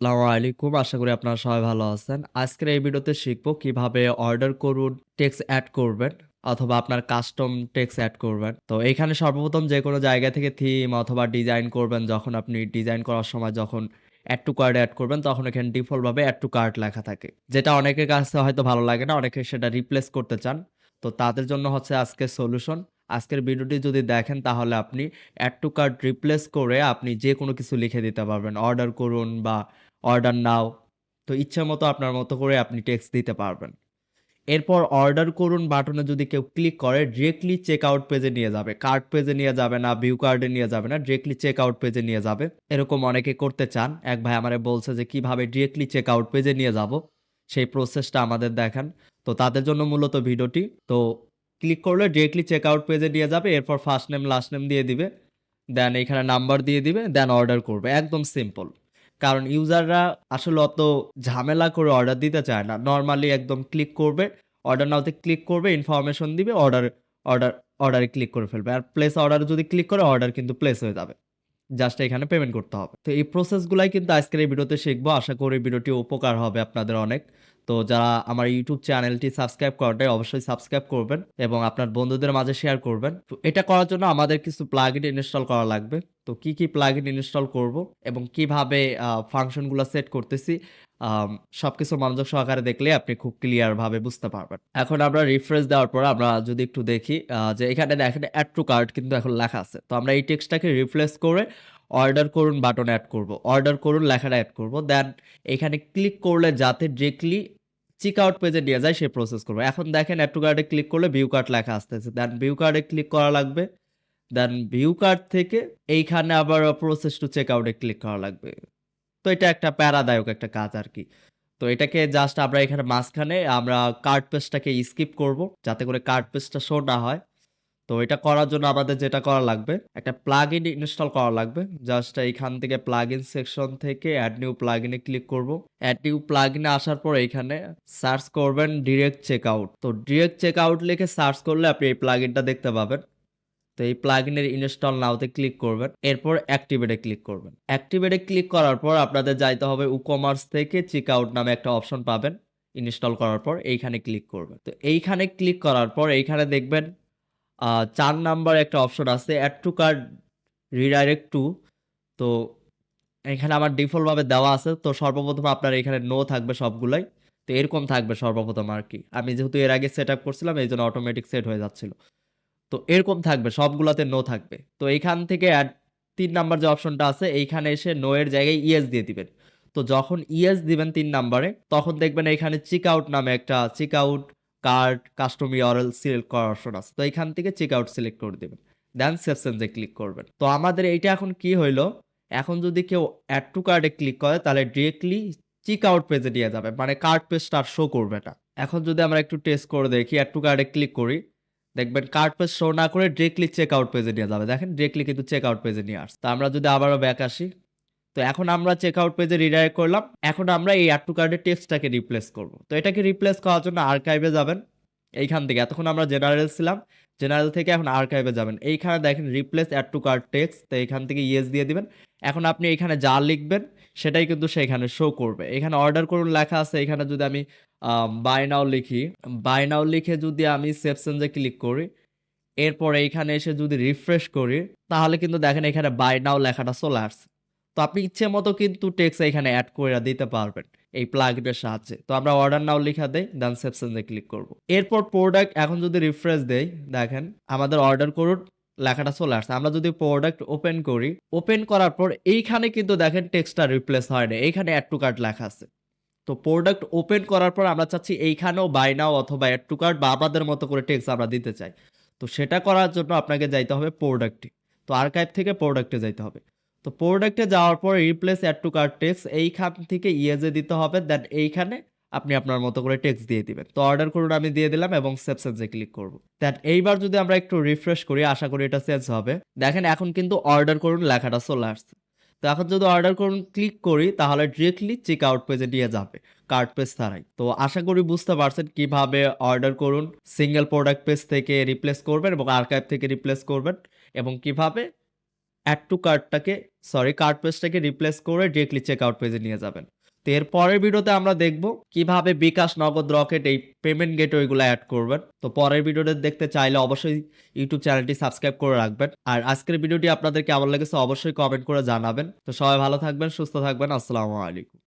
আসসালামু আলাইকুম। আশা করি আপনারা সবাই ভালো আছেন। আজকের এই ভিডিওতে শিখব কীভাবে অর্ডার করুন টেক্সট অ্যাড করবেন অথবা আপনার কাস্টম টেক্সট অ্যাড করবেন। তো এখানে সর্বপ্রথম যে কোনো জায়গা থেকে থিম অথবা ডিজাইন করবেন, যখন আপনি ডিজাইন করার সময় যখন এড টু কার্ড অ্যাড করবেন, তখন এখানে ডিফল্ট ভাবে এড টু কার্ড লেখা থাকে। যেটা অনেকের কাছে হয়তো ভালো লাগে না। অনেকে সেটা রিপ্লেস করতে চান। তো তাদের জন্য হচ্ছে আজকের সলিউশন। আজকের ভিডিওটি যদি দেখেন তাহলে আপনি অ্যাড টু কার্ট রিপ্লেস করে আপনি যে কোনো কিছু লিখে দিতে পারবেন। অর্ডার করুন বা অর্ডার নাও। তো ইচ্ছা মতো আপনার মতো করে আপনি টেক্সট দিতে পারবেন। এরপর অর্ডার করুন বাটনে যদি কেউ ক্লিক করে ডিরেক্টলি চেক আউট পেজে নিয়ে যাবে। কার্ট পেজে নিয়ে যাবে না, ভিউ কার্ডে নিয়ে যাবে না। ডিরেক্টলি চেক আউট পেজে নিয়ে যাবে। এরকম অনেকে করতে চান। এক ভাই আমারে বলছে যে কীভাবে ডিরেক্টলি চেক আউট পেজে নিয়ে যাব। সেই প্রসেসটা আমাদের দেখান। তো তাদের জন্য মূলত ভিডিওটি। তো ক্লিক করলে ডিরেক্টলি চেকআউট পেজে নিয়ে যাবে। এরপর ফার্স্ট নেম লাস্ট নেম দিয়ে দিবে। দেন এখানে নাম্বার দিয়ে দিবে। দেন অর্ডার করবে। একদম সিম্পল। কারণ ইউজাররা আসলে অত ঝামেলা করে অর্ডার দিতে চায় না। নর্মালি একদম ক্লিক করবে। অর্ডার নাওতে ক্লিক করবে, ইনফরমেশন দিবে, অর্ডার অর্ডার অর্ডারে ক্লিক করে ফেলবে। আর প্লেস অর্ডারে যদি ক্লিক করে অর্ডার কিন্তু প্লেস হয়ে যাবে। জাস্ট এখানে পেমেন্ট করতে হবে। তো এই প্রসেস গুলাই কিন্তু আজকের এই ভিডিওতে শিখব আশা করি ভিডিওটি উপকার হবে আপনাদের অনেক। তো যারা আমার ইউটিউব চ্যানেলটি সাবস্ক্রাইব করেন নাই অবশ্যই সাবস্ক্রাইব করবেন এবং আপনার বন্ধুদের মাঝে শেয়ার করবেন। তো এটা করার জন্য আমাদের কিছু প্লাগইন ইনস্টল করা লাগবে। তো কি, কি প্লাগইন ইনস্টল করব এবং কীভাবে ফাংশনগুলো সেট করতেছি সব কিছু মনোযোগ সহকারে দেখলে আপনি খুব ক্লিয়ার ভাবে বুঝতে পারবেন। এখন আমরা রিফ্রেশ দেওয়ার পর আমরা যদি একটু দেখি যে এখানে দেখেন এড টু কার্ড কিন্তু এখন লেখা আছে। তো আমরা এই টেক্সটটাকে রিপ্লেস করে অর্ডার করুন বাটনে অ্যাড করব। অর্ডার করুন লেখাটা অ্যাড করব। দেন এখানে ক্লিক করলে যাতে ডিরেক্টলি চেকআউট পেজে নিয়ে যায়, সে প্রসেস করবে এখন দেখেন এড টু কার্ডে ক্লিক করলে ভিউ কার্ড লেখা আসতেছে। দেন ভিউ কার্ডে ক্লিক করা লাগবে। দেন ভিউ কার্ড থেকে এইখানে আবার প্রসেস টু চেক আউটে ক্লিক করা লাগবে। তো এটা একটা প্যারাদায়ক একটা কাজ আর কি তো এটাকে জাস্ট আমরা এখানে মাঝখানে আমরা কার্ড পেজটাকে স্কিপ করব। যাতে করে কার্ড পেজটা শো না হয়। তো এটা করার জন্য আমাদের যেটা করা লাগবে, একটা প্লাগইন ইনস্টল করা লাগবে। জাস্ট এইখান থেকে প্লাগ ইন সেকশন থেকে অ্যাড নিউ প্লাগইন এ ক্লিক করব। অ্যাড নিউ প্লাগইন এ আসার পর এইখানে সার্চ করবেন ডিরেক্ট চেক আউট তো ডিরেক্ট চেকআউট লিখে সার্চ করলে আপনি এই প্লাগইনটা দেখতে পাবেন। তো এই প্লাগইনের ইনস্টল নাওতে ক্লিক করবেন। এরপর অ্যাক্টিভেটে ক্লিক করবেন। অ্যাক্টিভেটে ক্লিক করার পর আপনাদের যাইতে হবে উকমার্স থেকে চেক আউট নামে একটা অপশন পাবেন। ইনস্টল করার পর এইখানে ক্লিক করবেন। তো এইখানে ক্লিক করার পর এইখানে দেখবেন ৪ নাম্বার একটা অপশন আছে add to cart redirect to তো এখানে আমার ডিফল্টভাবে দেওয়া আছে। তো সর্বপ্রথম আপনার এখানে নো থাকবে সবগুলাই। তো এরকম থাকবে সর্বপ্রথম আর কি আমি যেহেতু এর আগে সেট আপ করছিলাম, এই জন্য অটোমেটিক সেট হয়ে যাচ্ছিল। তো এরকম থাকবে, সবগুলোতে নো থাকবে। তো এইখান থেকে অ্যাড তিন নাম্বার যে অপশনটা আছে, এইখানে এসে নো এর জায়গায় ইয়েস দিয়ে দিবেন। তো যখন ইয়েস দিবেন তিন নাম্বারে, তখন দেখবেন এখানে চিক আউট নামে একটা checkout cart custom URL select করার অপশন আছে। তো এখান থেকে চেক আউট সিলেক্ট করে দিবেন। দেন এ ক্লিক করবেন। তো আমাদের এইটা এখন কি হইল? এখন যদি কেউ অ্যাড টু কার্ডে ক্লিক করে, তাহলে ডিরেক্টলি চেক আউট পেজে নিয়ে যাবে। মানে কার্ড পেজটা আর শো করবে না। এখন যদি আমরা একটু টেস্ট করে দেখি এড টু কার্ডে ক্লিক করি। দেখবেন কার্ড পেজ শো না করে ডিরেক্টলি চেক আউট পেজে নিয়ে যাবে। দেখেন ডিরেক্টলি কিন্তু চেক আউট পেজে নিয়ে আসছে। তো আমরা যদি আবারও ব্যাক আসি। তো এখন আমরা চেকআউট পেজে রিডাইরেক্ট করলাম। এখন আমরা এই এড টু কার্ডের টেক্সটটাকে রিপ্লেস করব। তো এটাকে রিপ্লেস করার জন্য আর্কাইভে যাবেন। এইখান থেকে এতক্ষণ আমরা জেনারেল ছিলাম। জেনারেল থেকে এখন আর্কাইভে যাবেন। এইখানে দেখেন replace add to card text তো এইখান থেকে ইয়েস দিয়ে দিবেন। এখন আপনি এখানে যা লিখবেন সেটাই কিন্তু সেখানে শো করবে। এখানে অর্ডার করুন লেখা আছে। এখানে যদি আমি বাই নাও লিখি, বাই নাও লিখে যদি আমি সেভ চেঞ্জ ক্লিক করি। এরপর এইখানে এসে যদি রিফ্রেশ করি তাহলে কিন্তু দেখেন এখানে বাই নাও লেখাটা চলে আসছে। তো আপনি ইচ্ছে মতো কিন্তু টেক্সট এখানে অ্যাড করে দিতে পারবেন। এই প্লাগইনের সাহায্যে। তো আমরা অর্ডার নাও লিখা দেই দেন এ ক্লিক করব। এরপর প্রোডাক্ট এখন যদি রিফ্রেশ দেই দেখেন আমাদের অর্ডার করুন লেখাটা চলে আসছে। আমরা যদি প্রোডাক্ট ওপেন করি, ওপেন করার পর এইখানে কিন্তু দেখেন টেক্সটটা রিপ্লেস হয় নাই। এইখানে অ্যাড টু কার্ট লেখা আছে। তো প্রোডাক্ট ওপেন করার পর আমরা চাচ্ছি এইখানেও বাই নাও অথবা এড টু কার্ট বা আমাদের মতো করে টেক্সট আমরা দিতে চাই। তো সেটা করার জন্য আপনাকে যাইতে হবে প্রোডাক্টে। তো আর্কাইভ থেকে প্রোডাক্টে যাইতে হবে। তো প্রোডাক্টে যাওয়ার পর replace add to cart text এইখান থেকে ইয়েস এ দিতে হবে। দেন এইখানে আপনি আপনার মতো করে টেক্সট দিয়ে দিবেন। তো অর্ডার করুন আমি দিয়ে দিলাম এবং চেঞ্জ ক্লিক করব। দেন এইবার যদি আমরা একটু রিফ্রেশ করি, আশা করি এটা চেঞ্জ হবে। দেখেন এখন কিন্তু অর্ডার করুন লেখাটা চলে আসছে। তো এখন যদি অর্ডার করুন ক্লিক করি, তাহলে ডিরেক্টলি চেক আউট পেজে নিয়ে যাবে। কার্ড পেজ ছাড়াই। তো আশা করি বুঝতে পারছেন কীভাবে অর্ডার করুন সিঙ্গেল প্রোডাক্ট পেজ থেকে রিপ্লেস করবেন এবং আর্কাইভ থেকে রিপ্লেস করবেন এবং কীভাবে এড টু কার্টটাকে সরি কার্ড পেজটাকে রিপ্লেস করে ডিরেক্টলি চেক আউট পেজে নিয়ে যাবেন। তো এর পরের ভিডিওতে আমরা দেখব কীভাবে বিকাশ নগদ রকেট এই পেমেন্ট গেটওয়েগুলো অ্যাড করবেন। তো পরের ভিডিওটা দেখতে চাইলে অবশ্যই ইউটিউব চ্যানেলটি সাবস্ক্রাইব করে রাখবেন। আর আজকের ভিডিওটি আপনাদের কেমন লেগেছে অবশ্যই কমেন্ট করে জানাবেন। তো সবাই ভালো থাকবেন, সুস্থ থাকবেন, আসসালামু আলাইকুম।